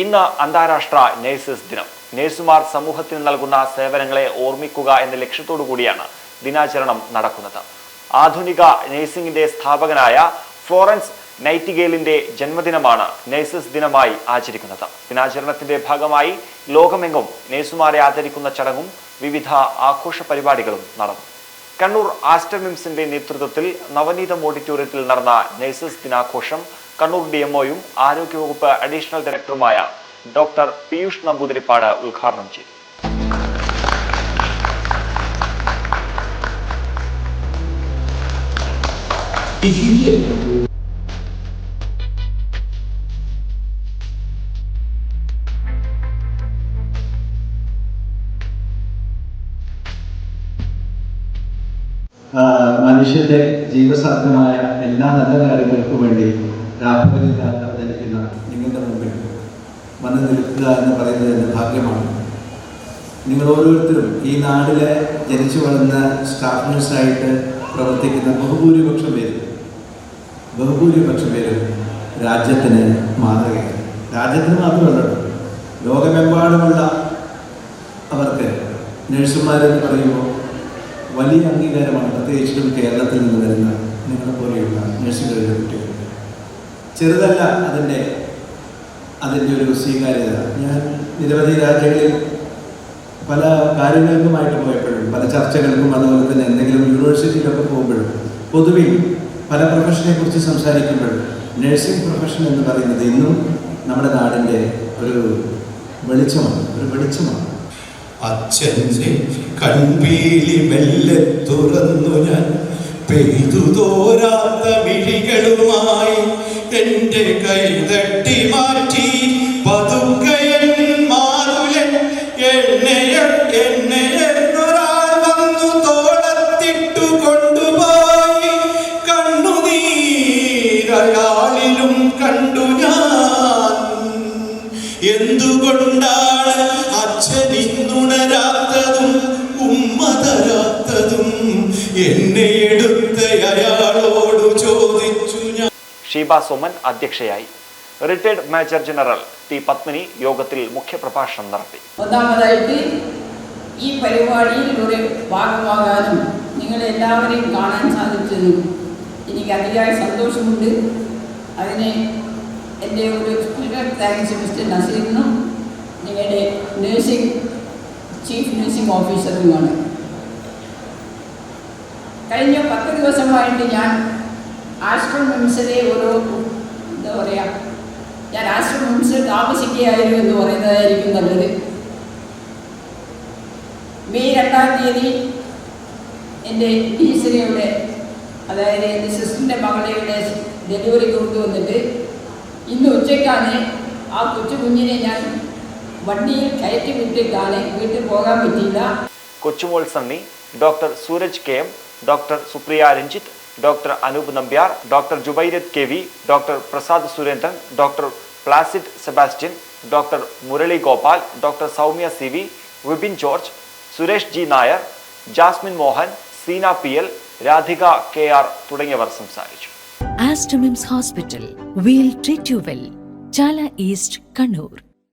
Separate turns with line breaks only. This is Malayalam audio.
ഇന്ന് അന്താരാഷ്ട്ര നഴ്സസ് ദിനം. നഴ്സുമാർ സമൂഹത്തിന് നൽകുന്ന സേവനങ്ങളെ ഓർമ്മിക്കുക എന്ന ലക്ഷ്യത്തോടു കൂടിയാണ് ദിനാചരണം നടക്കുന്നത്. ആധുനിക നഴ്സിംഗിന്റെ സ്ഥാപകനായ ഫ്ലോറൻസ് നൈറ്റിഗേലിന്റെ ജന്മദിനമാണ് നഴ്സസ് ദിനമായി ആചരിക്കുന്നത്. ദിനാചരണത്തിന്റെ ഭാഗമായി ലോകമെങ്ങും നഴ്സുമാരെ ആദരിക്കുന്ന ചടങ്ങും വിവിധ ആഘോഷ പരിപാടികളും നടന്നു. കണ്ണൂർ ആസ്റ്റർ മിംസിന്റെ നേതൃത്വത്തിൽ നവനീതം ഓഡിറ്റോറിയത്തിൽ നടന്ന നഴ്സസ് ദിനാഘോഷം കണ്ണൂർ ഡി എംഒയും ആരോഗ്യവകുപ്പ് അഡീഷണൽ ഡയറക്ടറുമായ ഡോക്ടർ പീയൂഷ് നമ്പൂതിരിപ്പാട് ഉദ്ഘാടനം ചെയ്തു.
മനുഷ്യന്റെ ജീവസാധ്യമായ എല്ലാ നല്ല കാര്യങ്ങൾക്കും വേണ്ടി രാഹുലില്ലാതെ അവതരിക്കുന്ന നിങ്ങളുടെ മുമ്പിൽ വന്നു നിൽക്കുക എന്ന് പറയുന്നത് എന്റെ ഭാഗ്യമാണ്. നിങ്ങൾ ഓരോരുത്തരും ഈ നാട്ടിലെ ജനിച്ചു വളർന്ന സ്റ്റാഫ് നഴ്സായിട്ട് പ്രവർത്തിക്കുന്ന ബഹുഭൂരിപക്ഷം പേരും ബഹുഭൂരിപക്ഷം പേരും രാജ്യത്തിന് മാതൃകയാണ്. രാജ്യത്തിന് മാത്രമല്ല ലോകമെമ്പാടുമുള്ള അവർക്ക് നഴ്സുമാരെന്ന് പറയുമ്പോൾ വലിയ അംഗീകാരമാണ്. പ്രത്യേകിച്ചും കേരളത്തിൽ നിന്ന് വരുന്ന നിങ്ങളെ പോലെയുള്ള നഴ്സുകളുടെ കുട്ടികൾ. ചെറുതല്ല അതിന്റെ അതിന്റെ ഒരു സ്വീകാര്യത. ഞാൻ നിരവധി രാജ്യങ്ങളിൽ പല കാര്യങ്ങൾക്കുമായിട്ട് പോയപ്പോഴും പല ചർച്ചകൾക്കും അതുപോലെ തന്നെ എന്തെങ്കിലും യൂണിവേഴ്സിറ്റിയിലൊക്കെ പോകുമ്പോഴും പൊതുവിൽ പല പ്രൊഫഷനെ കുറിച്ച് സംസാരിക്കുമ്പോഴും നഴ്സിംഗ് പ്രൊഫഷൻ എന്ന് പറയുന്നത് ഇന്നും നമ്മുടെ നാടിന്റെ ഒരു വെളിച്ചമാണ് ഒരു വെളിച്ചമാണ്.
അച്ഛന്റെ കൺപീലി മെല്ലെ തുറന്നു ഞാൻ പെയ്തു തോരാത്ത വിഴികളുമായി എന്റെ കൈ തട്ടി മാറ്റി പതുക്കയൻ മാതുലൻ എണ്ണയ എണ്ണയെന്നൊരാൾ വന്നു തോളത്തിട്ടു കൊണ്ടുപോയി. കണ്ണുനീരയാളിലും കണ്ടു ഞാൻ. എന്തുകൊണ്ടാണ് അച്ഛൻ ഇന്നുണരാത്തതും ഉമ്മ തരാത്തതും എന്നെ
ഷീബ സോമൻ അധ്യക്ഷയായി. Retired major general T Padmini യോഗത്തിൽ മുഖ്യപ്രഭാഷണം നടത്തി.
ഒന്നാമതായിട്ട് ഈ പരിപാടിയിൽ ഭാഗമാകാനും നിങ്ങളെല്ലാവരെയും കാണാൻ സാധിച്ചതും എനിക്ക് അതിയായ സന്തോഷമുണ്ട്. അതിന് എന്റെ ഒരു താങ്ക്സ് മിസ്റ്റർ നസീറിനും നിങ്ങളുടെ നേഴ്സിംഗ് ചീഫ് നേഴ്സിംഗ് ഓഫീസറുമാണ് കഴിഞ്ഞ പത്ത് ദിവസമായിട്ട് ഞാൻ ആശ്രം മിംസിലെ ഒരു എന്താ പറയുക ഞാൻ ആശ്രം മിംസിൽ താമസിക്കുകയായിരുന്നു എന്ന് പറയുന്നതായിരിക്കും നല്ലത്. മെയ് രണ്ടാം തീയതി എന്റെ ടീച്ചറിയുടെ അതായത് എന്റെ സിസ്റ്ററിന്റെ മകളുടെ ഡെലിവറി കൊണ്ടുവന്നിട്ട് ഇന്ന് ഉച്ചയ്ക്കാണ് ആ കൊച്ചു കുഞ്ഞിനെ ഞാൻ വണ്ടിയിൽ കയറ്റി വിട്ടിട്ടാണ് വീട്ടിൽ പോകാൻ പറ്റിയില്ല.
Kochumol Sunny doctor Sooraj K M doctor Supriya Ranjith doctor Anoop Nambiar doctor Jubairath K V doctor Prasad Surendran doctor Placid Sebastian doctor Murali Gopal doctor Soumya C V Vipin George Suresh G Nair Jasmine Mohan Seena P L Radhika K R തുടങ്ങിയവർ സംസാരിച്ചു
Aster MIMS hospital we'll treat you well Chala east Kannur.